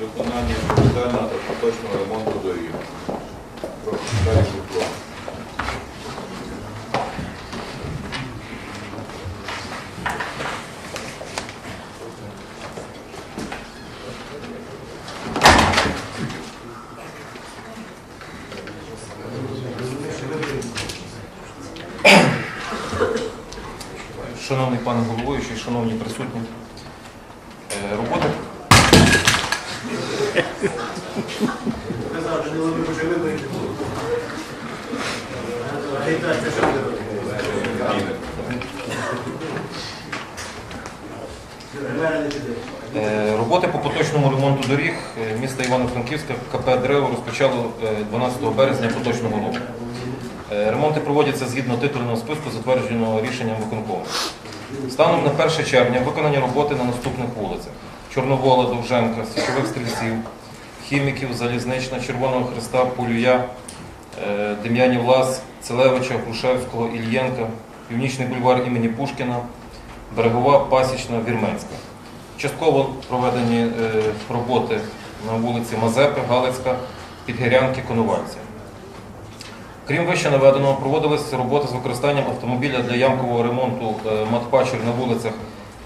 виконання капітального та поточного ремонту доріг. Шановний пане головуючий, шановні присутні, е, робота Е, Роботи по поточному ремонту доріг е, міста Івано-Франківська КП «Древо» розпочало е, 12 березня поточного року. Е, Ремонти проводяться згідно титульного списку, затвердженого рішенням виконкому. Станом на 1 червня виконані роботи на наступних вулицях: Чорновола, Довженка, Січових стрільців, Хіміків, Залізнична, Червоного Христа, Полюя, е, Дем'янів Лаз, Целевича, Грушевського, Ільєнка, Північний бульвар імені Пушкіна, Берегова, Пасічна, Вірменська. Частково проведені е, роботи на вулиці Мазепи, Галицька, Підгірянки, Конувальця. Крім вище наведеного, проводилися роботи з використанням автомобіля для ямкового ремонту е, матпачер на вулицях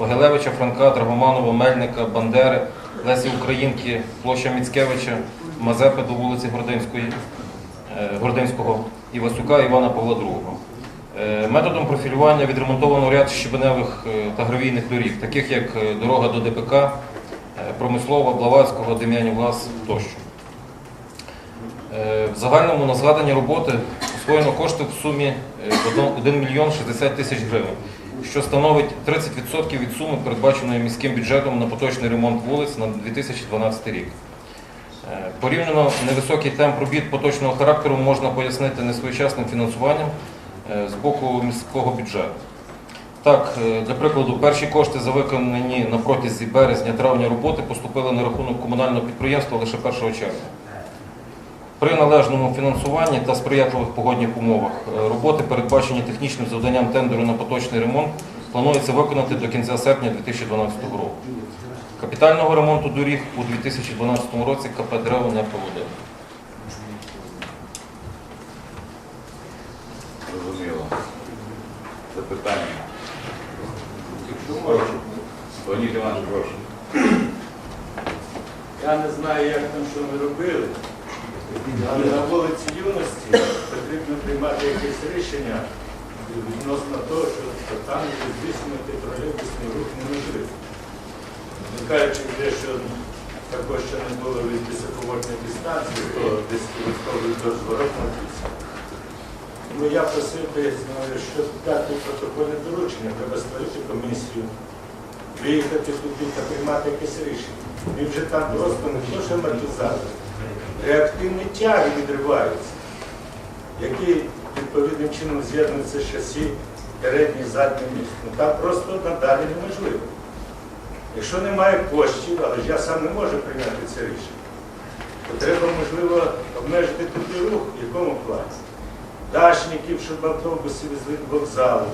Погилевича, Франка, Драгоманова, Мельника, Бандери, Лесі Українки, площа Міцкевича, Мазепи до вулиці Гординської, е, Гординського, Івасюка Івана Павла II. Е, Методом профілювання відремонтовано ряд щебеневих е, та гравійних доріг, таких як дорога до ДПК, Промислова, Блаватського, Дем'янів Лас тощо. В загальному на згадані роботи освоєно кошти в сумі е, 1 мільйон 60 тисяч гривень, що становить 30% від суми, передбаченої міським бюджетом на поточний ремонт вулиць на 2012 рік. Е, Порівняно невисокий темп робіт поточного характеру можна пояснити несвоєчасним фінансуванням е, з боку міського бюджету. Так, е, для прикладу, перші кошти за виконані на протязі березня-травня роботи поступили на рахунок комунального підприємства лише 1 червня. При належному фінансуванні та сприятливих погодних умовах е, роботи, передбачені технічним завданням тендеру на поточний ремонт, планується виконати до кінця серпня 2012 року. Капітального ремонту доріг у 2012 році КП «Дерево» не проводило. Зрозуміло. Запитання. Прошу. Леонід Іванович, прошу. Я не знаю, як там що ми робили, але на вулиці юності потрібно приймати якесь рішення відносно того, що там здійснювати тролейбусний рух неможливо. Не кажучи, де, що також ще не було від високовольтної дистанції, то десь військовий на вулиці. Ну я просив би, знаю, що дати протокольне доручення, треба створити комісію, виїхати туди та приймати якесь рішення. Він вже там просто не що амортизатор. Реактивні тяги відриваються, які відповідним чином з'єднуються з шасі переднє і заднє місце. Ну там просто надалі неможливо. Якщо немає коштів, але ж я сам не можу прийняти це рішення, то треба, можливо, обмежити туди рух, в якому плані. Дачників, щоб автобуси везли до вокзалу.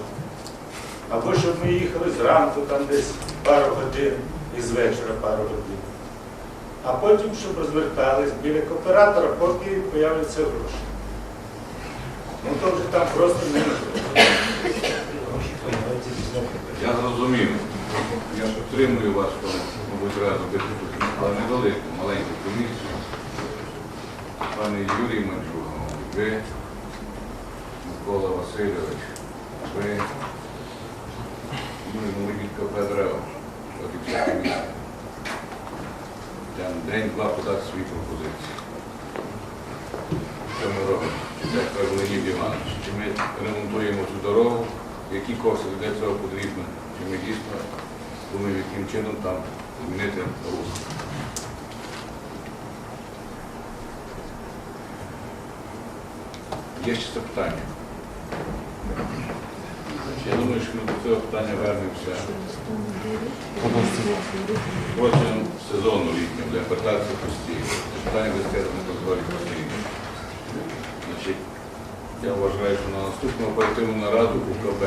Або щоб ми їхали зранку, там десь пару годин і з вечора пару годин. А потім, щоб розвертались біля кооператора, поки появляться гроші. Ну то вже там просто неможливо. Я зрозумів. Я ж підтримую вас, то, мабуть, разом робити, але невелику, маленьку комісію. Пане Юрій Манчуга, ви, Микола Васильович, ви, Юрій Молодій КП Я на день-два подати свої пропозиції. Що ми робимо? Чи каже Леонід Іванович? Чи ми ремонтуємо цю дорогу? Які кошти для цього потрібно? Чи ми дійсно думаємо, яким чином там змінити рух? Є ще запитання? Я думаю, що ми до цього питання вернемося протягом сезону літнього для імпортації постійно. Питання безпеки контролю постійно. Значить, я вважаю, що на наступну оперативну нараду УКБ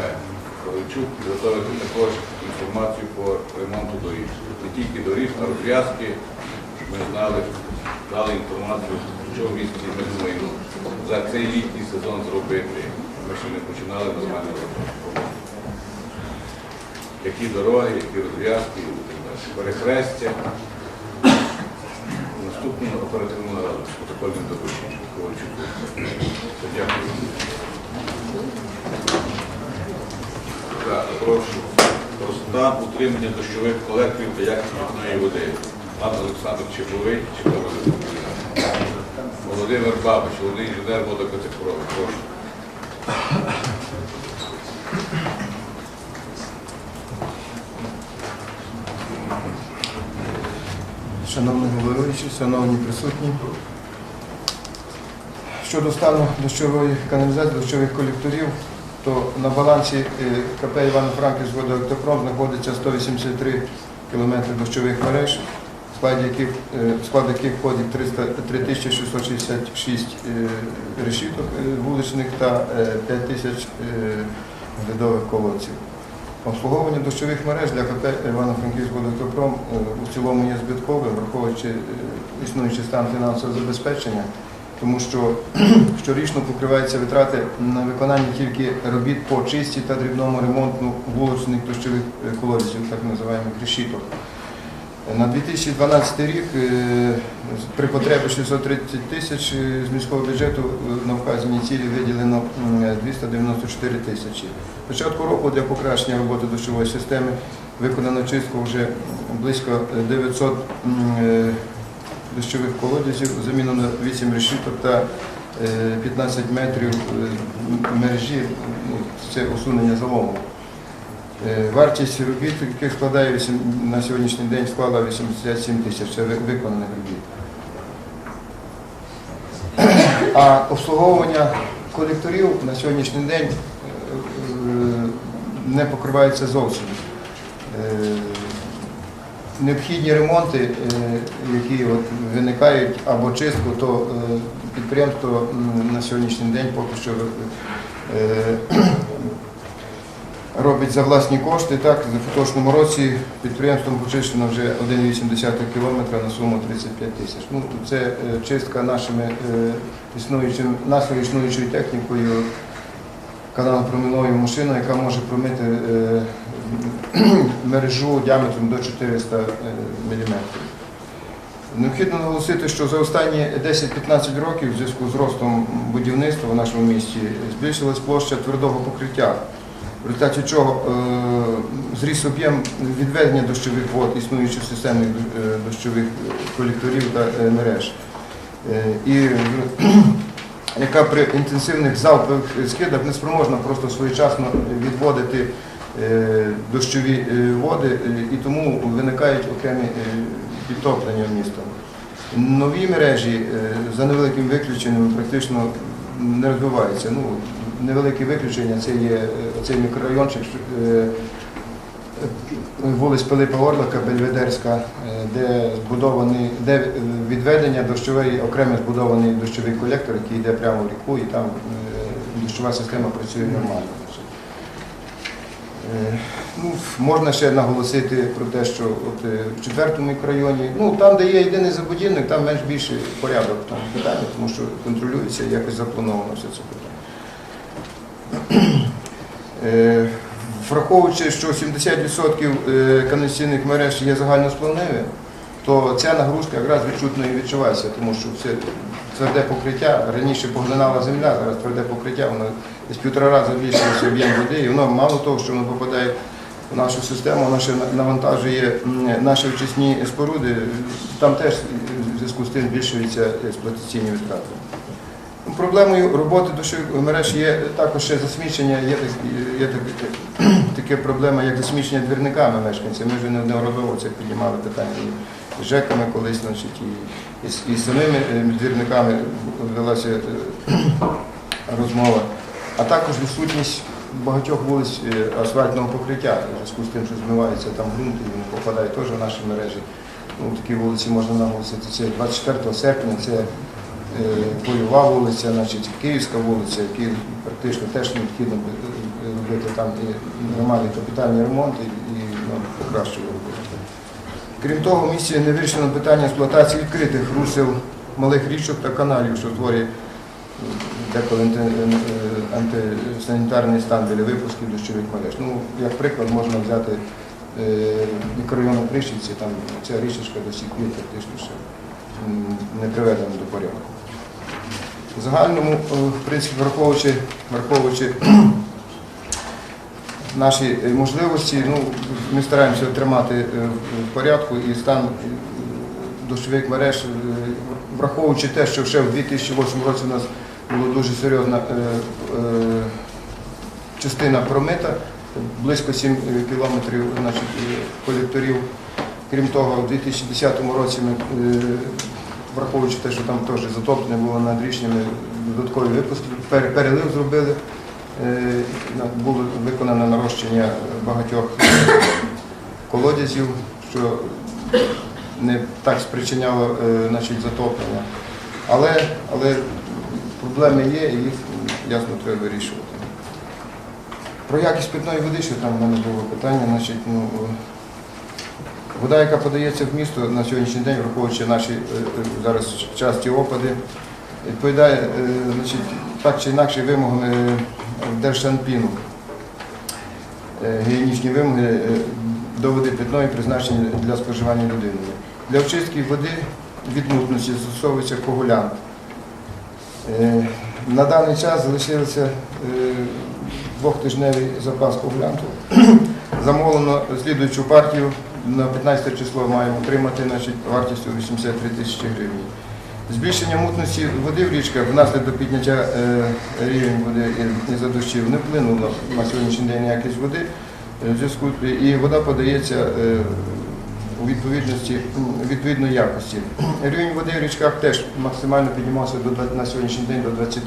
Ковальчук підготовити також інформацію по ремонту доріг. Не тільки доріг, а розв'язки ми знали, дали інформацію, що в місті ми думаємо за цей літній сезон зробити. Ми ще не починали нормально роботу. Які дороги, які розв'язки, перехрестя. Нараду з протокольним допущенням Ковальчуку. Дякую. Так, прошу. Про стан утримання дощових колекторів та якості питної води. Пан Олександр Чеповий, Чеповий. Володимир Бабич, головний інженер водокатегорії. Прошу. Шановний головуючий, шановні присутні. Щодо стану дощової каналізації, дощових колекторів, то на балансі е, КП Івано-Франківськ водоелектропром знаходиться 183 кілометри дощових мереж, в е, склад яких входить 3666 е, решіток вуличних та е, 5000 е, глядових колодців. Обслуговування дощових мереж для КП Івано-Франківського водокопром е, у цілому є збитковим, враховуючи е, існуючий стан фінансового забезпечення, тому що щорічно покриваються витрати на виконання тільки робіт по чисті та дрібному ремонту вуличних дощових е, колодців, так називаємо решіток. На 2012 рік при потребі 630 тисяч з міського бюджету на вказані цілі виділено 294 тисячі. Початку року для покращення роботи дощової системи виконано чистку вже близько 900 е, дощових колодязів, замінено 8 решіток та е, 15 метрів е, мережі, ну, це усунення залому. Е, Вартість робіт, яких складає на сьогоднішній день склала 87 тисяч це ви- виконаних робіт. А обслуговування колекторів на сьогоднішній день е, е, не покривається зовсім. Е, Необхідні ремонти, е, які от виникають або чистку, то е, підприємство на сьогоднішній день поки що робить за власні кошти. Так, в поточному році підприємством почищено вже 1,8 кілометра на суму 35 тисяч. Ну, це чистка нашими існуючим, нашою існуючою технікою, каналопроміною машиною, яка може промити е, мережу діаметром до 400 мм. Необхідно наголосити, що за останні 10-15 років в зв'язку з ростом будівництва в нашому місті збільшилась площа твердого покриття, в результаті чого е, зріс об'єм відведення дощових вод, існуючих системних е, дощових колекторів та е, мереж. Е, е, яка при інтенсивних залпових скидах не спроможна просто своєчасно відводити е, дощові е, води, е, і тому виникають окремі підтоплення міста. Нові мережі за невеликим виключенням практично не розвиваються. Ну, невелике виключення це є цей мікрорайончик вулиць Пилипа Орлика, Бельведерська, е, де збудований, де е, відведення дощової, окремо збудований дощовий колектор, який йде прямо в ріку, і там е, дощова система працює нормально. Ну, можна ще наголосити про те, що от, в четвертому мікрорайоні, ну там, де є єдиний забудівник, там менш більший порядок в тому питанні, тому що контролюється якось заплановано все це питання. Враховуючи, що 70% е, каналізаційних мереж є загальносплавневі, то ця нагрузка якраз відчутно і відчувається, тому що все тверде покриття, раніше поглинала земля, зараз тверде покриття, воно десь півтора рази збільшилося об'єм води, і воно мало того, що воно попадає в нашу систему, воно ще навантажує наші очисні споруди, там теж в зв'язку з тим збільшуються експлуатаційні витрати. Проблемою роботи дощових мереж є також ще засмічення, є, є так- таке проблема, як засмічення двірниками мешканців. Ми вже неодноразово це піднімали питання з ЖЕКами колись, значить, і, і, і з самими е, двірниками велася е, розмова. А також відсутність багатьох вулиць е, асфальтного покриття, в зв'язку з тим, що змивається там ґрунт і він попадає теж в наші мережі. Ну, такі вулиці можна наголосити. Це 24 серпня, це Бойова вулиця, значить, Київська вулиця, які практично теж необхідно е, робити там і нормальний капітальний ремонт і, ну, покращувати роботу. Крім того, в місті не вирішено питання експлуатації відкритих русел малих річок та каналів, що створює деколи е, антисанітарний стан біля випусків дощових мереж. Ну, як приклад можна взяти е, мікрорайон Пришівці, там ця річечка до сих пір фактично ще не приведена до порядку. В загальному, е, в принципі, враховуючи, враховуючи наші е, можливості, ну, ми стараємося тримати е, в порядку і стан дощових мереж, враховуючи те, що ще в 2008 році у нас була дуже серйозна частина промита, близько 7 кілометрів е, колекторів. Крім того, в 2010 році ми, враховуючи те, що там теж затоплення було над річнями, додаткові випуски, перелив зробили. Е, Було виконано нарощення багатьох колодязів, що не так спричиняло е, значить, затоплення. Але, але проблеми є і їх ясно треба вирішувати. Про якість питної води, що там в мене було питання, значить, ну, е, вода, яка подається в місто на сьогоднішній день, враховуючи наші е, зараз часті опади, відповідає е, значить, так чи інакше вимогам е, Держсанпіну. Е, Гігієнічні вимоги до води питної призначені для споживання людиною. Для очистки води від мутності застосовується коагулянт. Е, На даний час залишився двохтижневий запас коагулянту. Замовлено слідуючу партію на 15 число маємо отримати значить, вартістю 83 тисячі гривень. Збільшення мутності води в річках внаслідок підняття е, рівень води і- із-за не вплинуло на сьогоднішній день якість води. Е, зв'язку і вода подається е, у відповідності відповідної якості. Рівень води в річках теж максимально піднімався до на сьогоднішній день до 20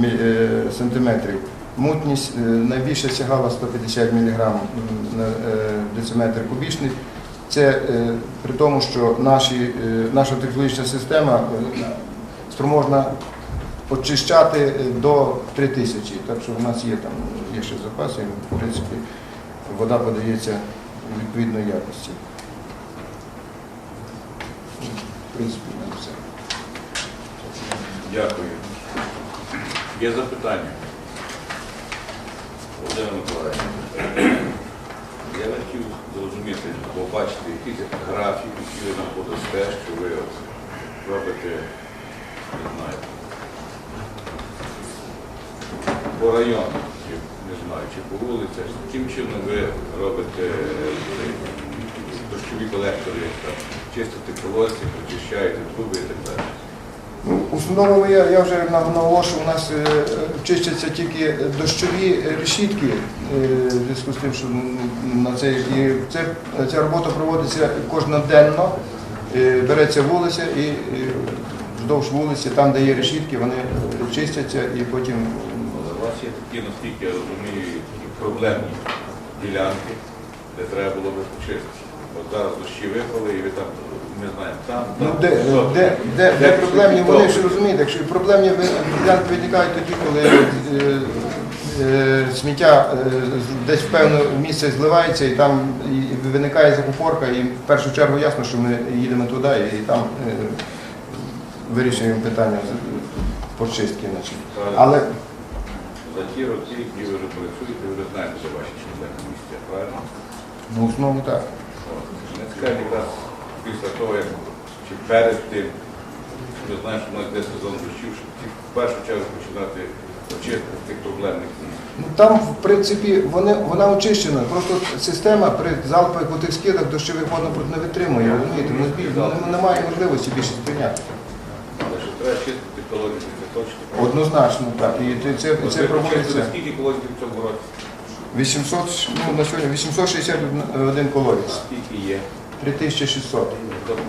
мі- е, сантиметрів. Мутність найбільше сягала 150 мг на е, дециметр кубічний. Це е, при тому, що наші, е, наша технологічна система спроможна очищати до 3000, так що в нас є там є ще запаси, в принципі, вода подається відповідної якості. В принципі, мене все. Дякую. Є запитання? Володимир Миколаївич, я би хотів зрозуміти, побачити якийсь графік, який ви нам подасте, що ви робите, не знаю, по району, чи не знаю, чи по вулицях, яким чином ви робите е, дощові колектори, чистите колодці, прочищаєте труби і так далі. Основному я, вже наголошую, у нас е, чистяться тільки дощові решітки, е, в зв'язку з тим, що на це, і це, ця робота проводиться кожноденно, Е, береться вулиця і вздовж вулиці, там, де є решітки, вони чистяться і потім у вас є такі, наскільки я розумію, проблемні ділянки, де треба було би почистити. От зараз дощі випали, і ви там, ми знаємо, там, Ну, там, де, що- де, де, де проблемні вони, то? що розумієте, якщо проблемні ви- виникають тоді, коли е, е, сміття е, з- десь в певне місце зливається і там і виникає закупорка, і в першу чергу ясно, що ми їдемо туди і там е, вирішуємо питання з- почистки. Значить. Правильно. Але За ті роки, які ви вже працюєте, ви вже знаєте, де ваші проблемні місця, правильно? ну, в основному так. От. Цікаві якраз після того, як чи перед тим, ми знаємо, що у нас йде сезон дощів, щоб ті в першу чергу починати очистити тих проблемних місць. Ну, Там, в принципі, вони, вона очищена. Просто система при залпових тих скидах дощових вод наприклад, не витримує. Розумієте, збіль- ну, немає можливості більше сприйняти. Але що треба чистити колодязі, це точно. Однозначно, так. І це, це, От це ви проводиться Скільки колодязів в цьому році? 800, ну, на сьогодні 861 колодець, Скільки є? 3600, Тобто,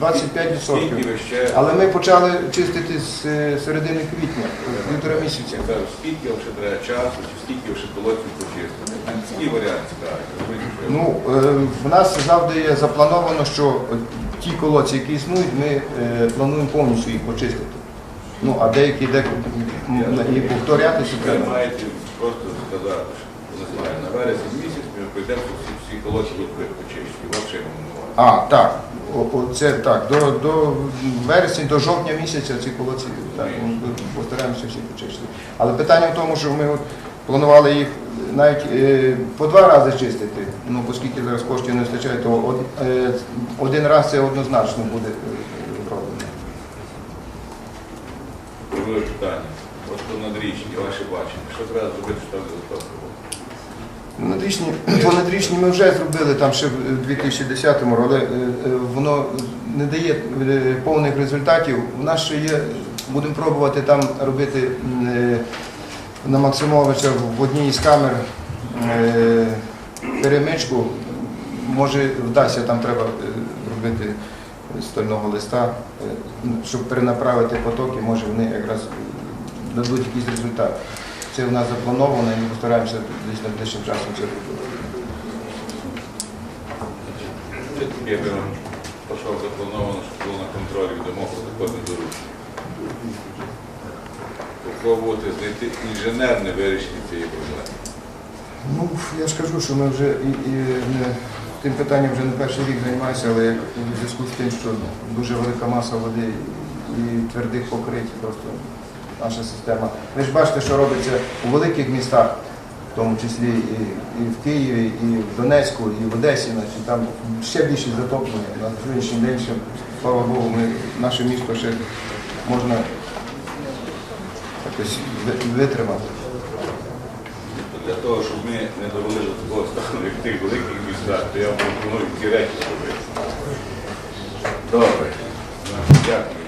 25%. скільки ви ще... Але ми почали чистити з е, середини квітня, півтора місяця. Скільки ще треба часу, чи скільки ви ще колодців почистити? Який варіант цікавий? Розумієте, що я- Ну, е, в нас завжди є заплановано, що ті колодці, які існують, ми е, плануємо повністю їх почистити. Ну, а деякі де, і повторятися Ви маєте просто сказати, що не знаю, на вересень місяць ми прийдемо всі, колодці будуть почищені. Що. А, так. Оце так. До, до вересня, до жовтня місяця ці колодці так, постараємося всі почистити. Але питання в тому, що ми от планували їх навіть е, по два рази чистити. Ну, оскільки зараз коштів не вистачає, то од- е, один раз це однозначно буде е, зроблено. Друге питання. От надрічні, ваше бачення. Що треба зробити, щоб результат по надрічні ми вже зробили там ще в 2010 році, але е, е, воно не дає е, повних результатів. У нас ще є, будемо пробувати там робити на Максимовича в одній із камер перемичку. Може вдасться, там треба робити стального листа, е, щоб перенаправити потоки, може вони якраз дадуть якийсь результат. Це в нас заплановано і ми постараємося десь найближчим часом це робити. Пішов заплановано, щоб було на контролі домов законних доручень. Попробувати знайти інженерне вирішення цієї проблеми. Ну, я ж кажу, що ми вже і, і не, тим питанням вже не перший рік займаємося, але як у зв'язку з тим, що дуже велика маса води і твердих покриттів, просто наша система. Ви ж бачите, що робиться у великих містах, в тому числі і, і в Києві, і в Донецьку, і в Одесі, значить, там ще більше затоплення. На сьогоднішній день ще, слава Богу, ми, наше місто ще можна якось витримати. Для того, щоб ми не довели до такого стану, як в тих великих містах, то я пропоную ці речі зробити. Добре. Дякую.